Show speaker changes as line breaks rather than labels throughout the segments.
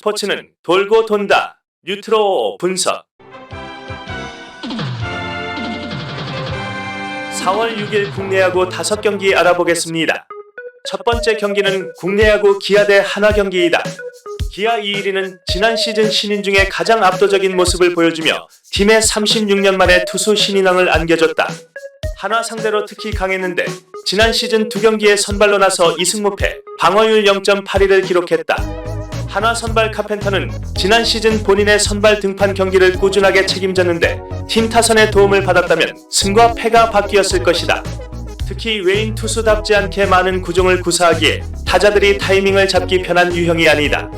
스포츠는 돌고 돈다. 뉴트로 분석. 4월 6일 국내야구 5경기 알아보겠습니다. 첫 번째 경기는 국내야구 기아 대 하나 경기이다. 기아 이일이는 지난 시즌 신인 중에 가장 압도적인 모습을 보여주며 팀에 36년 만에 투수 신인왕을 안겨줬다. 하나 상대로 특히 강했는데 지난 시즌 두 경기에 선발로 나서 2승 무패, 방어율 0.82를 기록했다. 한화 선발 카펜터는 지난 시즌 본인의 선발 등판 경기를 꾸준하게 책임졌는데 팀 타선의 도움을 받았다면 승과 패가 바뀌었을 것이다. 특히 외인 투수답지 않게 많은 구종을 구사하기에 타자들이 타이밍을 잡기 편한 유형이 아니다.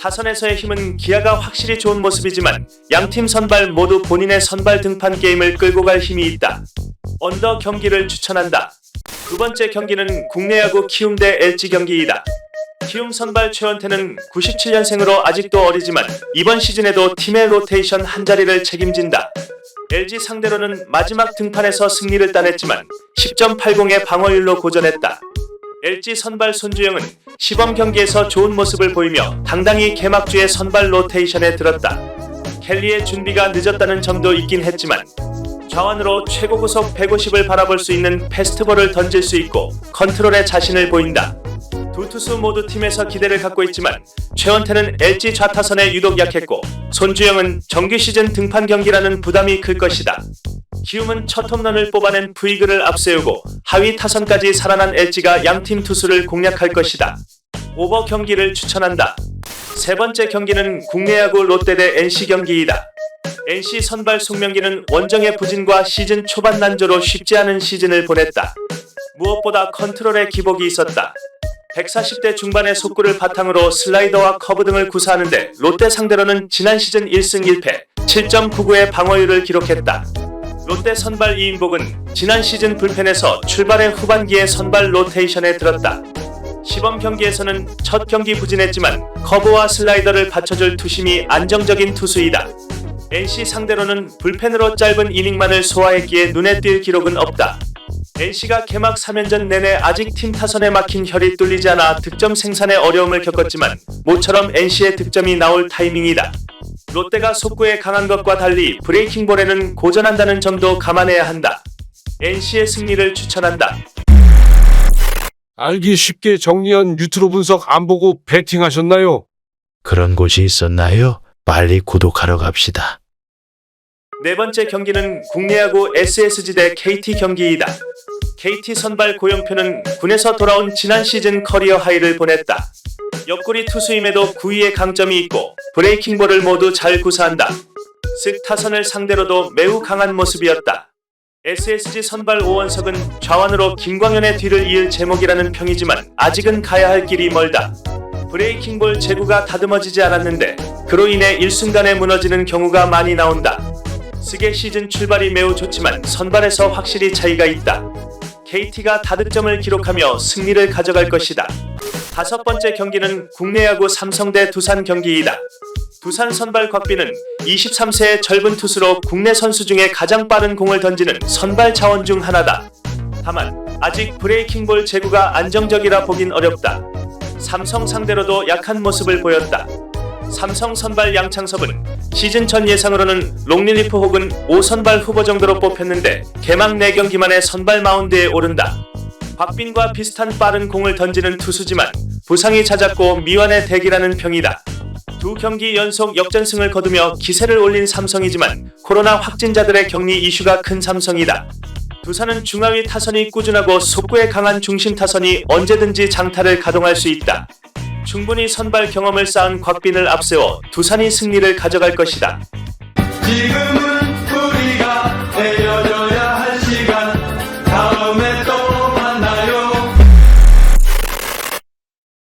타선에서의 힘은 기아가 확실히 좋은 모습이지만 양팀 선발 모두 본인의 선발 등판 게임을 끌고 갈 힘이 있다. 언더 경기를 추천한다. 두 번째 경기는 국내 야구 키움 대 LG 경기이다. 키움 선발 최원태는 97년생으로 아직도 어리지만 이번 시즌에도 팀의 로테이션 한 자리를 책임진다. LG 상대로는 마지막 등판에서 승리를 따냈지만 10.80의 방어율로 고전했다. LG 선발 손주영은 시범 경기에서 좋은 모습을 보이며 당당히 개막주의 선발 로테이션에 들었다. 켈리의 준비가 늦었다는 점도 있긴 했지만 좌완으로 최고 구속 150을 바라볼 수 있는 패스트볼을 던질 수 있고 컨트롤에 자신을 보인다. 두 투수 모두 팀에서 기대를 갖고 있지만 최원태는 LG 좌타선에 유독 약했고 손주영은 정규 시즌 등판 경기라는 부담이 클 것이다. 키움은 첫 홈런을 뽑아낸 푸이그를 앞세우고 하위 타선까지 살아난 LG가 양팀 투수를 공략할 것이다. 오버 경기를 추천한다. 세 번째 경기는 국내 야구 롯데 대 NC 경기이다. NC 선발 송명기는 원정의 부진과 시즌 초반 난조로 쉽지 않은 시즌을 보냈다. 무엇보다 컨트롤에 기복이 있었다. 140대 중반의 속구를 바탕으로 슬라이더와 커브 등을 구사하는데 롯데 상대로는 지난 시즌 1승 1패 7.99의 방어율을 기록했다. 롯데 선발 이인복은 지난 시즌 불펜에서 출발의 후반기에 선발 로테이션에 들었다. 시범 경기에서는 첫 경기 부진했지만 커브와 슬라이더를 받쳐줄 투심이 안정적인 투수이다. NC 상대로는 불펜으로 짧은 이닝만을 소화했기에 눈에 띌 기록은 없다. NC가 개막 3연전 내내 아직 팀 타선에 막힌 혈이 뚫리지 않아 득점 생산에 어려움을 겪었지만 모처럼 NC의 득점이 나올 타이밍이다. 롯데가 속구에 강한 것과 달리 브레이킹볼에는 고전한다는 점도 감안해야 한다. NC의 승리를 추천한다.
알기 쉽게 정리한 뉴트로 분석 안 보고 베팅하셨나요?
그런 곳이 있었나요? 빨리 구독하러 갑시다.
네 번째 경기는 국내 야구 SSG 대 KT 경기이다. KT 선발 고영표는 군에서 돌아온 지난 시즌 커리어 하이를 보냈다. 옆구리 투수임에도 구위의 강점이 있고 브레이킹볼을 모두 잘 구사한다. 쓱 타선을 상대로도 매우 강한 모습이었다. SSG 선발 오원석은 좌완으로 김광현의 뒤를 이을 제목이라는 평이지만 아직은 가야 할 길이 멀다. 브레이킹볼 제구가 다듬어지지 않았는데 그로 인해 일순간에 무너지는 경우가 많이 나온다. 스게 시즌 출발이 매우 좋지만 선발에서 확실히 차이가 있다. KT가 다득점을 기록하며 승리를 가져갈 것이다. 다섯 번째 경기는 국내 야구 삼성 대 두산 경기이다. 두산 선발 곽빈은 23세의 젊은 투수로 국내 선수 중에 가장 빠른 공을 던지는 선발 자원 중 하나다. 다만 아직 브레이킹볼 제구가 안정적이라 보긴 어렵다. 삼성 상대로도 약한 모습을 보였다. 삼성 선발 양창섭은 시즌 전 예상으로는 롱릴리프 혹은 5선발 후보 정도로 뽑혔는데 개막 4경기 만에 선발 마운드에 오른다. 박빈과 비슷한 빠른 공을 던지는 투수지만 부상이 잦았고 미완의 대기라는 평이다. 두 경기 연속 역전승을 거두며 기세를 올린 삼성이지만 코로나 확진자들의 격리 이슈가 큰 삼성이다. 두산은 중하위 타선이 꾸준하고 속구에 강한 중심 타선이 언제든지 장타를 가동할 수 있다. 충분히 선발 경험을 쌓은 곽빈을 앞세워 두산이 승리를 가져갈 것이다.